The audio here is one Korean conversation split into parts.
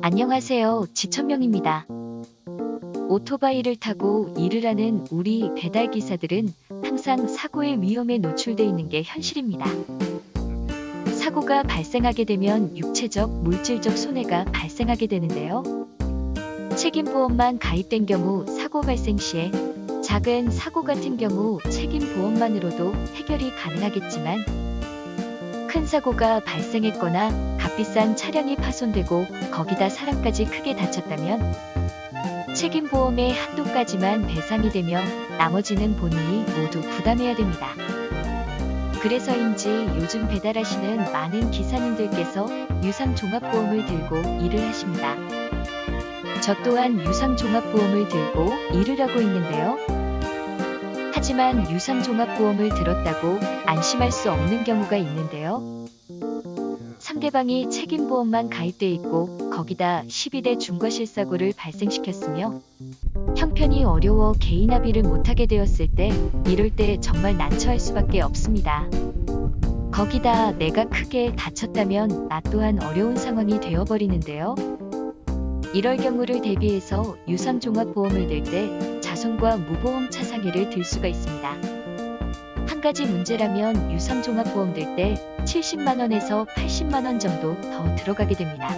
안녕하세요. 지천명입니다. 오토바이를 타고 일을 하는 우리 배달 기사들은 항상 사고의 위험에 노출돼 있는 게 현실입니다. 사고가 발생하게 되면 육체적, 물질적 손해가 발생하게 되는데요. 책임보험만 가입된 경우 사고 발생 시에 작은 사고 같은 경우 책임 보험만으로도 해결이 가능하겠지만 큰 사고가 발생했거나 값비싼 차량이 파손되고 거기다 사람까지 크게 다쳤다면 책임 보험의 한도까지만 배상이 되며 나머지는 본인이 모두 부담해야 됩니다. 그래서인지 요즘 배달하시는 많은 기사님들께서 유상 종합보험을 들고 일을 하십니다. 저 또한 유상 종합보험을 들고 일을 하고 있는데요. 하지만 유상종합보험을 들었다고 안심할 수 없는 경우가 있는데요. 상대방이 책임보험만 가입돼 있고 거기다 12대 중과실사고를 발생시켰으며 형편이 어려워 개인 합의를 못하게 되었을 때 이럴 때 정말 난처할 수밖에 없습니다. 거기다 내가 크게 다쳤다면 나 또한 어려운 상황이 되어버리는데요. 이럴 경우를 대비해서 유상종합보험을 들 때 자손과 무보험 차상해를 들 수가 있습니다. 한 가지 문제라면 유상종합보험 들 때 70만원에서 80만원 정도 더 들어가게 됩니다.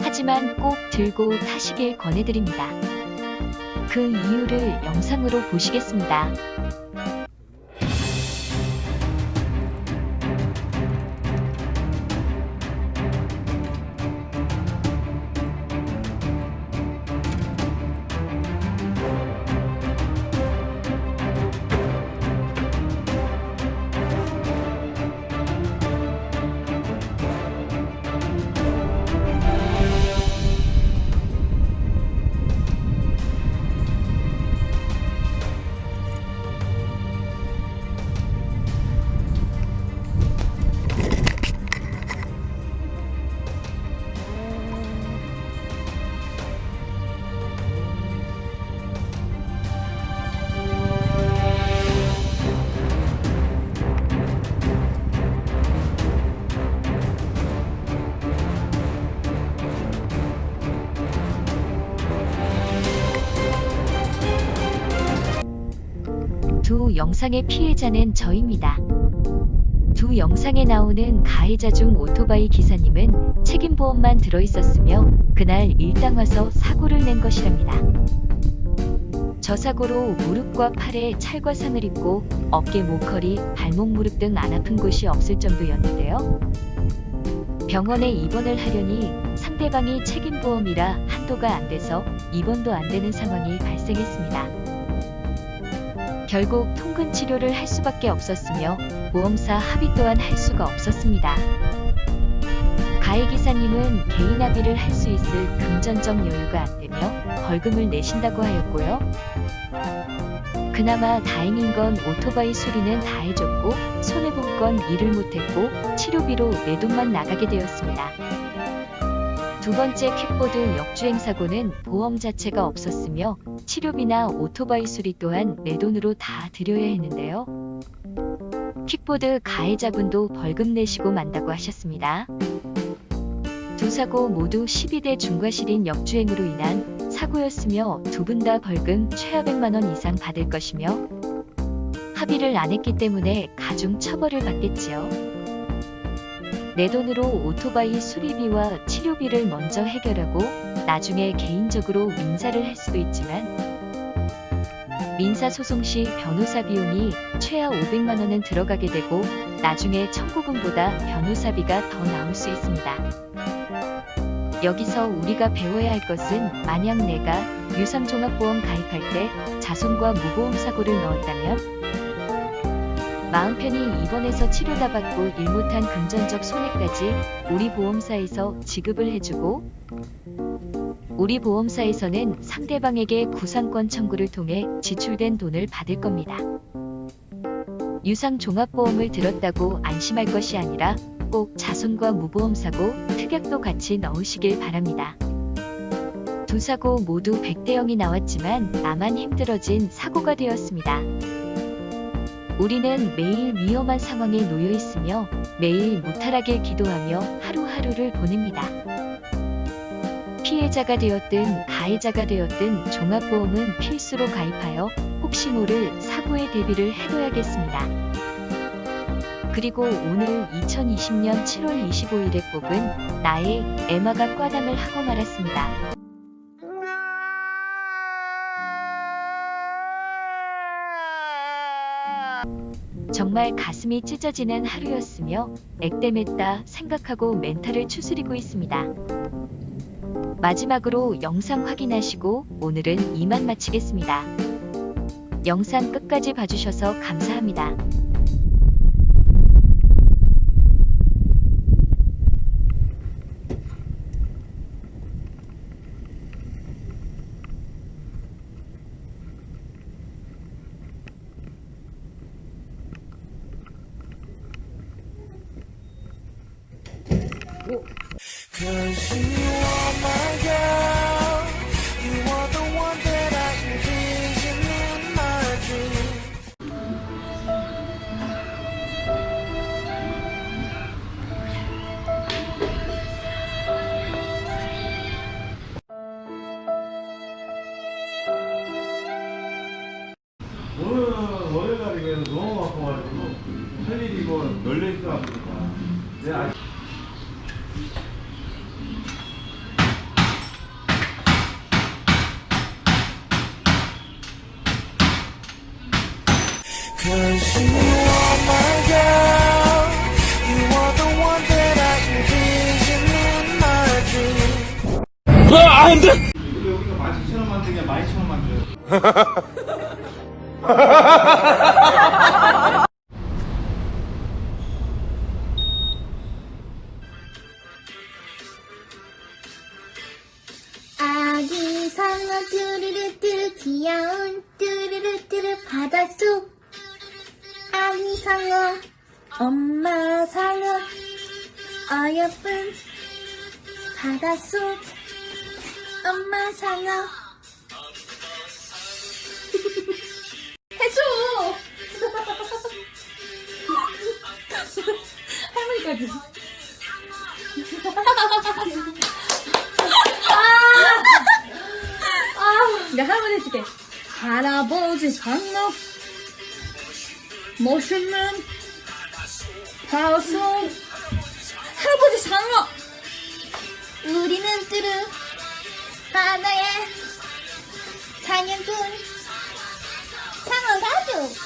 하지만 꼭 들고 타시길 권해드립니다. 그 이유를 영상으로 보시겠습니다. 두 영상의 피해자는 저입니다. 두 영상에 나오는 가해자 중 오토바이 기사님은 책임보험만 들어있었으며 그날 일당 와서 사고를 낸 것이랍니다. 저 사고로 무릎과 팔에 찰과상을 입고 어깨, 목허리, 발목, 무릎 등 안 아픈 곳이 없을 정도였는데요. 병원에 입원을 하려니 상대방이 책임보험이라 한도가 안 돼서 입원도 안 되는 상황이 발생했습니다. 결국 통근 치료를 할 수밖에 없었으며 보험사 합의 또한 할 수가 없었습니다. 가해 기사님은 개인 합의를 할 수 있을 금전적 여유가 안 되며 벌금을 내신다고 하였고요. 그나마 다행인 건 오토바이 수리는 다 해줬고 손해본 건 일을 못했고 치료비로 내 돈만 나가게 되었습니다. 두 번째 킥보드 역주행 사고는 보험 자체가 없었으며 치료비나 오토바이 수리 또한 내 돈으로 다 들여야 했는데요. 킥보드 가해자분도 벌금 내시고 만다고 하셨습니다. 두 사고 모두 12대 중과실인 역주행으로 인한 사고였으며 두 분 다 벌금 최하 100만원 이상 받을 것이며 합의를 안 했기 때문에 가중 처벌을 받겠지요. 내 돈으로 오토바이 수리비와 치료비를 먼저 해결하고 나중에 개인적으로 민사를 할 수도 있지만 민사 소송 시 변호사 비용이 최하 500만 원은 들어가게 되고 나중에 청구금보다 변호사비가 더 나올 수 있습니다. 여기서 우리가 배워야 할 것은 만약 내가 유상종합보험 가입할 때 자손과 무보험 사고를 넣었다면 마음 편히 입원해서 치료 다 받고 일 못한 금전적 손해까지 우리 보험사에서 지급을 해주고 우리 보험사에서는 상대방에게 구상권 청구를 통해 지출된 돈을 받을 겁니다. 유상 종합보험을 들었다고 안심할 것이 아니라 꼭 자손과 무보험 사고, 특약도 같이 넣으시길 바랍니다. 두 사고 모두 100대 0이 나왔지만 나만 힘들어진 사고가 되었습니다. 우리는 매일 위험한 상황에 놓여 있으며 매일 무탈하게 기도하며 하루하루를 보냅니다. 피해자가 되었든 가해자가 되었든 종합보험은 필수로 가입하여 혹시 모를 사고의 대비를 해둬야겠습니다. 그리고 오늘 2020년 7월 25일에 뽑은 나의 에마가 꽈당을 하고 말았습니다. 정말 가슴이 찢어지는 하루였으며 액땜했다 생각하고 멘탈을 추스리고 있습니다. 마지막으로 영상 확인하시고 오늘은 이만 마치겠습니다. 영상 끝까지 봐주셔서 감사합니다. 늘은 월요일 날이 그래서 너무 바빠가지고 할 일이 뭐 있어가지고 내가 Cause 아기 상어 뚜루루 뚜루 귀여운 뚜루루 뚜루 바닷속. 아기 상어 엄마 상어 어여쁜 바닷속. 엄마 상어 할머니까지 내가 할머니 해줄게. 할아버지 상어 멋있는 바소 할아버지 상어. 우리는 뚜루 하나의 사냥꾼 상어 가족.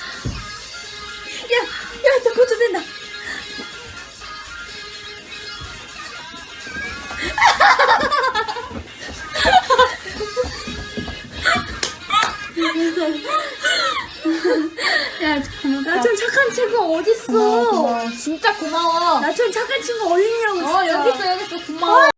야, 야, 나 고쳐된다. 야. 나처럼 착한 친구 어딨어? 진짜 고마워. 나처럼 착한 친구 어딨냐고. 어, 여기 있어, 여기 있어. 고마워.